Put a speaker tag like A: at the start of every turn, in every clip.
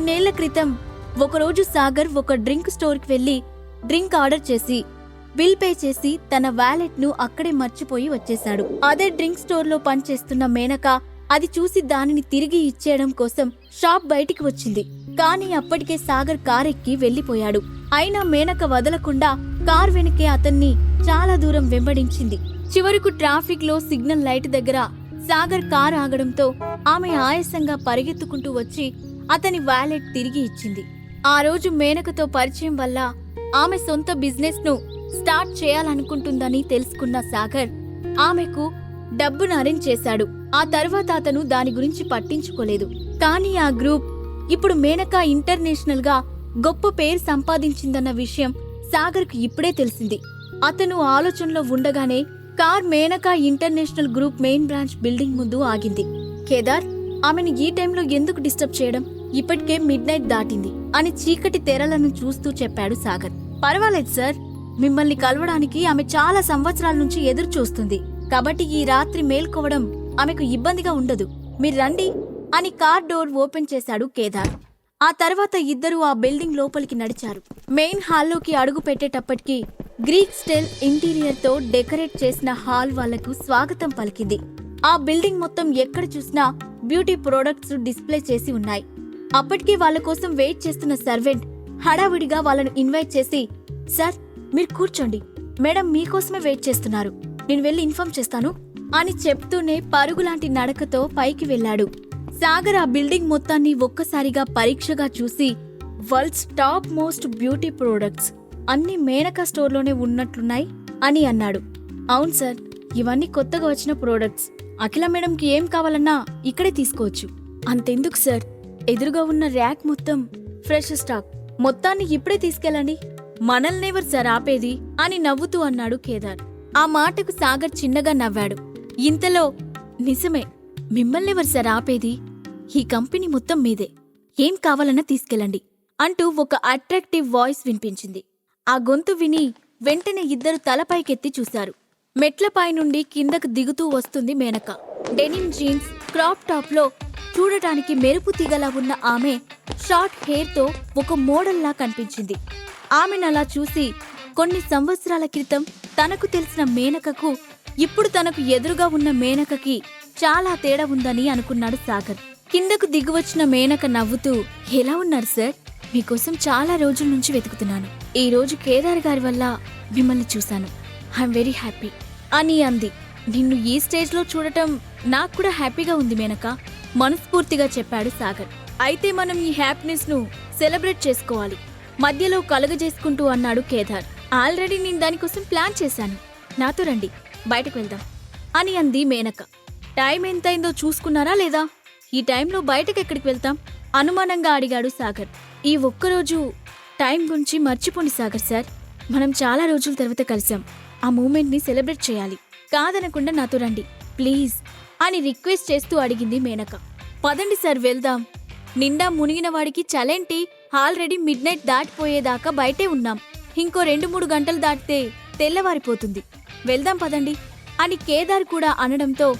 A: కొన్నేళ్ళ క్రితం ఒకరోజు సాగర్ ఒక డ్రింక్ స్టోర్కి వెళ్ళి డ్రింక్ ఆర్డర్ చేసి బిల్ పే చేసి తన వ్యాలెట్ను అక్కడే మర్చిపోయి వచ్చేశాడు. అదే డ్రింక్ స్టోర్లో పనిచేస్తున్న మేనక అది చూసి దానిని తిరిగి ఇచ్చేయడం కోసం షాప్ బయటికి వచ్చింది. కానీ అప్పటికే సాగర్ కారెక్కి ఎక్కి వెళ్ళిపోయాడు అయినా మేనక వదలకుండా కార్ వెనకే అతన్ని చాలా దూరం వెంబడించింది. చివరకు ట్రాఫిక్లో సిగ్నల్ లైట్ దగ్గర సాగర్ కార్ ఆగడంతో ఆమె ఆయాసంగా పరిగెత్తుకుంటూ వచ్చి అతని వ్యాలెట్ తిరిగి ఇచ్చింది. ఆ రోజు మేనకతో పరిచయం వల్ల ఆమె సొంత బిజినెస్ను స్టార్ట్ చేయాలనుకుంటుందని తెలుసుకున్న సాగర్ ఆమెకు డబ్బును అరేంజ్ చేశాడు. ఆ తర్వాత అతను దాని గురించి పట్టించుకోలేదు. కానీ ఆ గ్రూప్ ఇప్పుడు మేనక ఇంటర్నేషనల్గా గొప్ప పేరు సంపాదించిందన్న విషయం సాగర్కు ఇప్పుడే తెలిసింది. అతను ఆలోచనలో ఉండగానే car Menaka international group main branch building ముందు ఆగింది. కేదార్ ఆమెను ఈ టైంలో ఎందుకు డిస్టర్బ్ చేయడం? ఇప్పటికే మిడ్ నైట్ దాటింది అని చీకటి తెరలను చూస్తూ చెప్పాడు సాగర్. పర్వాలేదు సార్ మిమ్మల్ని కలవడానికి ఆమె చాలా సంవత్సరాల నుంచి ఎదురు చూస్తుంది కాబట్టి ఈ రాత్రి మేల్కోవడం ఆమెకు ఇబ్బందిగా ఉండదు. మీరు రండి అని కార్ డోర్ ఓపెన్ చేశాడు కేదార్. ఆ తర్వాత ఇద్దరూ ఆ బిల్డింగ్ లోపలికి నడిచారు. మెయిన్ హాల్లోకి అడుగు పెట్టేటప్పటికి గ్రీక్ స్టైల్ ఇంటీరియర్తో డెకరేట్ చేసిన హాల్ వాళ్ళకు స్వాగతం పలికింది. ఆ బిల్డింగ్ మొత్తం ఎక్కడ చూసినా బ్యూటీ ప్రొడక్ట్స్ డిస్ప్లే చేసి ఉన్నాయి. అప్పటికే వాళ్ళ కోసం వెయిట్ చేస్తున్న సర్వెంట్ హడావిడిగా వాళ్ళను ఇన్వైట్ చేసి సార్ మీరు కూర్చోండి. మేడం మీకోసమే వెయిట్ చేస్తున్నారు. నేను వెళ్ళి ఇన్ఫార్మ్ చేస్తాను అని చెప్తూనే పరుగులాంటి నడకతో పైకి వెళ్ళాడు. సాగర్ ఆ బిల్డింగ్ మొత్తాన్ని ఒక్కసారిగా పరీక్షగా చూసి world's top most beauty products అన్ని మేనకా స్టోర్లోనే ఉన్నట్లున్నాయి అని అన్నాడు. అవును సార్ ఇవన్నీ కొత్తగా వచ్చిన ప్రోడక్ట్స్. అఖిల మేడంకి ఏం కావాలన్నా ఇక్కడే తీసుకోవచ్చు. అంతెందుకు సార్. ఎదురుగా ఉన్న ర్యాక్ మొత్తం ఫ్రెష్ స్టాక్. మొత్తాన్ని ఇప్పుడే తీసుకెళ్ళండి. మనల్నెవరు సార్ ఆపేది అని నవ్వుతూ అన్నాడు కేదార్. ఆ మాటకు సాగర్ చిన్నగా నవ్వాడు. ఇంతలో నిజమే మిమ్మల్నెవరు సార్ ఆపేది? ఈ కంపెనీ మొత్తం మీదే. ఏం కావాలన్నా తీసుకెళ్ళండి అంటూ ఒక అట్రాక్టివ్ వాయిస్ వినిపించింది. ఆ గొంతు విని వెంటనే ఇద్దరు తలపైకెత్తి చూశారు. మెట్లపై నుండి కిందకు దిగుతూ వస్తుంది మేనక. డెనిమ్ జీన్స్ క్రాప్ టాప్లో చూడటానికి మెరుపు తీగలా ఉన్న ఆమె షార్ట్ హెయిర్తో ఒక మోడల్లా కనిపించింది. ఆమెనలా చూసి కొన్ని సంవత్సరాల క్రితం తనకు తెలిసిన మేనకకు ఇప్పుడు తనకు ఎదురుగా ఉన్న మేనకకి చాలా తేడా ఉందని అనుకున్నాడు సాగర్. కిందకు దిగువచ్చిన మేనక నవ్వుతూ ఎలా ఉన్నారు సార్? మీకోసం చాలా రోజుల నుంచి వెతుకుతున్నాను. ఈ రోజు కేదార్ గారి వల్ల మిమ్మల్ని చూశాను. ఐఎమ్ వెరీ హ్యాపీ అని అంది. నిన్ను ఈ స్టేజ్లో చూడటం నాకు కూడా హ్యాపీగా ఉంది మేనక. మనస్ఫూర్తిగా చెప్పాడు సాగర్. అయితే మనం ఈ హ్యాపీనెస్ను సెలబ్రేట్ చేసుకోవాలి. మధ్యలో కలుగజేసుకుంటూ అన్నాడు కేదార్. ఆల్రెడీ నేను దానికోసం ప్లాన్ చేశాను. నాతో రండి. బయటకు వెళ్దాం. అని అంది మేనక. టైం ఎంతైందో చూసుకున్నారా లేదా? ఈ టైంలో బయటకు ఎక్కడికి వెళ్తాం? అనుమానంగా అడిగాడు సాగర్. ఈ ఒక్కరోజు టైం గురించి మర్చిపోండి సాగర్ సార్. మనం చాలా రోజుల తర్వాత కలిసాం. ఆ మూమెంట్ని సెలబ్రేట్ చేయాలి. కాదనకుండా నాతో రండి. ప్లీజ్. అని రిక్వెస్ట్ చేస్తూ అడిగింది మేనక. పదండి సార్ వెళ్దాం. నిండా మునిగిన వాడికి చలేంటి ఆల్రెడీ మిడ్ నైట్ దాటిపోయేదాకా బయటే ఉన్నాం. ఇంకో రెండు మూడు గంటలు దాటితే తెల్లవారిపోతుంది. వెళ్దాం పదండి అని కేదార్ కూడా అనడంతో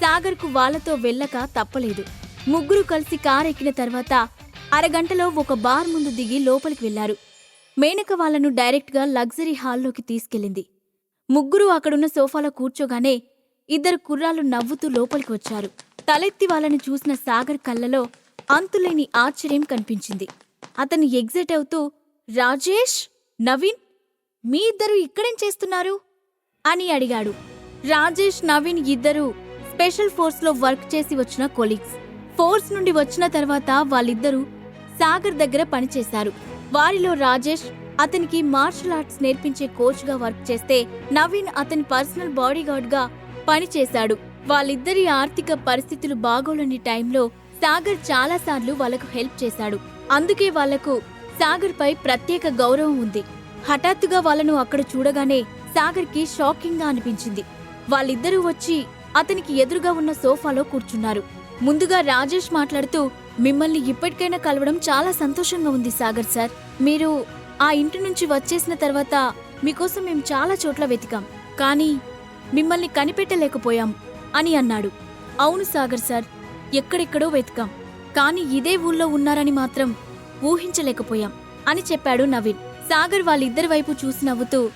A: సాగర్కు వాళ్ళతో వెళ్ళక తప్పలేదు. ముగ్గురు కలిసి కారు ఎక్కిన తర్వాత అరగంటలో ఒక బార్ ముందు దిగి లోపలికి వెళ్ళారు. మేనక వాళ్ళను డైరెక్ట్గా లగ్జరీ హాల్లోకి తీసుకెళ్ళింది. ముగ్గురు అక్కడున్న సోఫాలో కూర్చోగానే ఇద్దరు కుర్రాళ్ళు నవ్వుతూ లోపలికి వచ్చారు. తలెత్తి వాళ్ళని చూసిన సాగర్ కళ్ళలో అంతులేని ఆశ్చర్యం కనిపించింది. అతను ఎగ్జిట్ అవుతూ రాజేష్? నవీన్? మీ ఇద్దరు ఇక్కడేం చేస్తున్నారు? అని అడిగాడు. రాజేష్ నవీన్ ఇద్దరు స్పెషల్ ఫోర్స్లో వర్క్ చేసి వచ్చిన కొలీగ్స్. ఫోర్స్ నుండి వచ్చిన తర్వాత వాళ్ళిద్దరూ సాగర్ దగ్గర పనిచేశారు వారిలో రాజేష్ అతనికి మార్షల్ ఆర్ట్స్ నేర్పించే కోచ్గా వర్క్ చేస్తే నవీన్ అతని పర్సనల్ బాడీగార్డ్గా పనిచేశాడు వాళ్ళిద్దరి ఆర్థిక పరిస్థితులు బాగోలేని టైంలో సాగర్ చాలాసార్లు వాళ్ళకు హెల్ప్ చేశాడు. అందుకే వాళ్ళకు సాగర్ పై ప్రత్యేక గౌరవం ఉంది. హఠాత్తుగా వాళ్ళను అక్కడ చూడగానే సాగర్కి షాకింగ్గా అనిపించింది. వాళ్ళిద్దరూ వచ్చి అతనికి ఎదురుగా ఉన్న సోఫాలో కూర్చున్నారు. ముందుగా రాజేష్ మాట్లాడుతూ మిమ్మల్ని ఇప్పటికైనా కలవడం చాలా సంతోషంగా ఉంది సాగర్ సార్. మీరు ఆ ఇంటి నుంచి వచ్చేసిన తర్వాత మీకోసం మేము చాలా చోట్ల వెతికాం. కానీ మిమ్మల్ని కనిపెట్టలేకపోయాం అని అన్నాడు. అవును సాగర్ సార్ ఎక్కడెక్కడో వెతికాం. కానీ ఇదే ఊళ్ళో ఉన్నారని మాత్రం ఊహించలేకపోయాం అని చెప్పాడు నవీన్. సాగర్ వాళ్ళిద్దరి వైపు చూసి నవ్వుతూ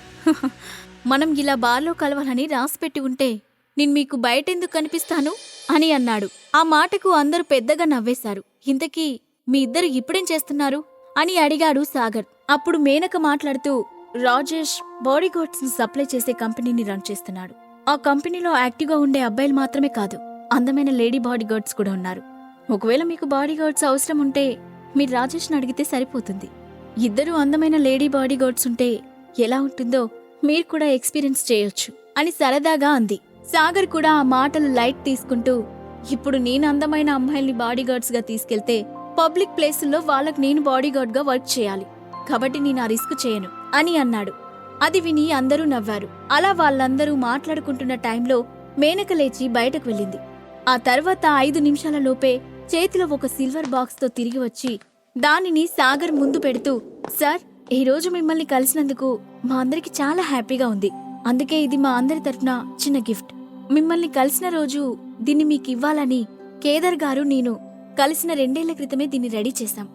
A: మనం ఇలా బార్లో కలవాలని రాసిపెట్టి ఉంటే నేను మీకు బయటెందుకు కనిపిస్తాను? అని అన్నాడు. ఆ మాటకు అందరూ పెద్దగా నవ్వేశారు. ఇంతకీ మీ ఇద్దరు ఇప్పుడేం చేస్తున్నారు? అని అడిగాడు సాగర్. అప్పుడు మేనక మాట్లాడుతూ రాజేష్ బాడీగార్డ్స్ని సప్లై చేసే కంపెనీని రన్ చేస్తున్నాడు. ఆ కంపెనీలో యాక్టివ్గా ఉండే అబ్బాయిలు మాత్రమే కాదు అందమైన లేడీ బాడీగార్డ్స్ కూడా ఉన్నారు. ఒకవేళ మీకు బాడీగార్డ్స్ అవసరం ఉంటే మీరు రాజేష్ని అడిగితే సరిపోతుంది. ఇద్దరు అందమైన లేడీ బాడీగార్డ్స్ ఉంటే ఎలా ఉంటుందో మీరు కూడా ఎక్స్పీరియన్స్ చేయొచ్చు అని సరదాగా అంది. సాగర్ కూడా ఆ మాటలు లైట్ తీసుకుంటూ ఇప్పుడు నేను అందమైన అమ్మాయిల్ని బాడీ గార్డ్స్గా తీసుకెళ్తే పబ్లిక్ ప్లేసుల్లో వాళ్ళకు నేను బాడీగార్డ్గా వర్క్ చేయాలి. కాబట్టి నేను ఆ రిస్క్ చేయను అని అన్నాడు. అది విని అందరూ నవ్వారు. అలా వాళ్ళందరూ మాట్లాడుకుంటున్న టైంలో మేనక లేచి బయటకు వెళ్ళింది. ఆ తర్వాత ఐదు నిమిషాల లోపే చేతిలో ఒక సిల్వర్ బాక్స్తో తిరిగి వచ్చి దానిని సాగర్ ముందు పెడుతూ సార్ ఈ రోజు మిమ్మల్ని కలిసినందుకు మా అందరికి చాలా హ్యాపీగా ఉంది. అందుకే ఇది మా అందరి తరఫున చిన్న గిఫ్ట్. మిమ్మల్ని కలిసిన రోజు దీన్ని మీకు ఇవ్వాలని కేదార్ గారు నేను కలిసిన రెండేళ్ళ క్రితమే దీన్ని రెడీ చేశాం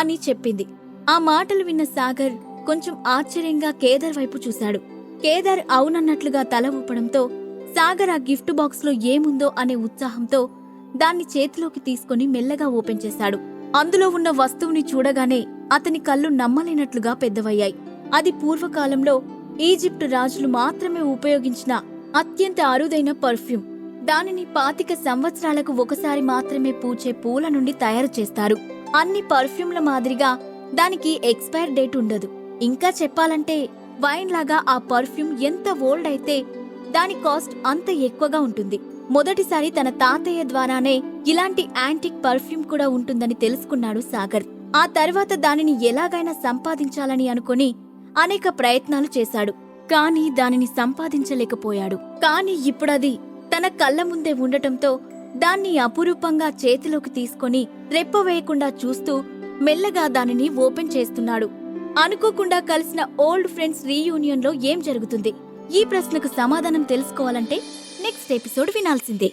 A: అని చెప్పింది. ఆ మాటలు విన్న సాగర్ కొంచెం ఆశ్చర్యంగా కేదార్ వైపు చూశాడు. కేదార్ అవునన్నట్లుగా తల ఊపడంతో సాగర్ ఆ గిఫ్ట్ బాక్స్లో ఏముందో అనే ఉత్సాహంతో దాన్ని చేతిలోకి తీసుకొని మెల్లగా ఓపెన్ చేశాడు. అందులో ఉన్న వస్తువుని చూడగానే అతని కళ్ళు నమ్మలేనట్లుగా పెద్దవయ్యాయి. అది పూర్వకాలంలో ఈజిప్టు రాజులు మాత్రమే ఉపయోగించిన అత్యంత అరుదైన పర్ఫ్యూమ్. దానిని పాతిక సంవత్సరాలకు ఒకసారి మాత్రమే పూచే పూల నుండి తయారు చేస్తారు. అన్ని పర్ఫ్యూమ్ల మాదిరిగా దానికి ఎక్స్పైర్ డేట్ ఉండదు. ఇంకా చెప్పాలంటే వైన్ లాగా ఆ పర్ఫ్యూమ్ ఎంత ఓల్డ్ అయితే దాని కాస్ట్ అంత ఎక్కువగా ఉంటుంది. మొదటిసారి తన తాతయ్య ద్వారానే ఇలాంటి యాంటిక్ పర్ఫ్యూమ్ కూడా ఉంటుందని తెలుసుకున్నాడు సాగర్. ఆ తర్వాత దానిని ఎలాగైనా సంపాదించాలని అనుకుని అనేక ప్రయత్నాలు చేశాడు. కానీ దానిని సంపాదించలేకపోయాడు. కానీ ఇప్పుడది తన కళ్ళ ముందే ఉండటంతో దాన్ని అపురూపంగా చేతిలోకి తీసుకొని రెప్పవేయకుండా చూస్తూ మెల్లగా దానిని ఓపెన్ చేస్తున్నాడు. అనుకోకుండా కలిసిన ఓల్డ్ ఫ్రెండ్స్ రీయూనియన్లో ఏం జరుగుతుంది? ఈ ప్రశ్నకు సమాధానం తెలుసుకోవాలంటే నెక్స్ట్ ఎపిసోడ్ వినాల్సిందే.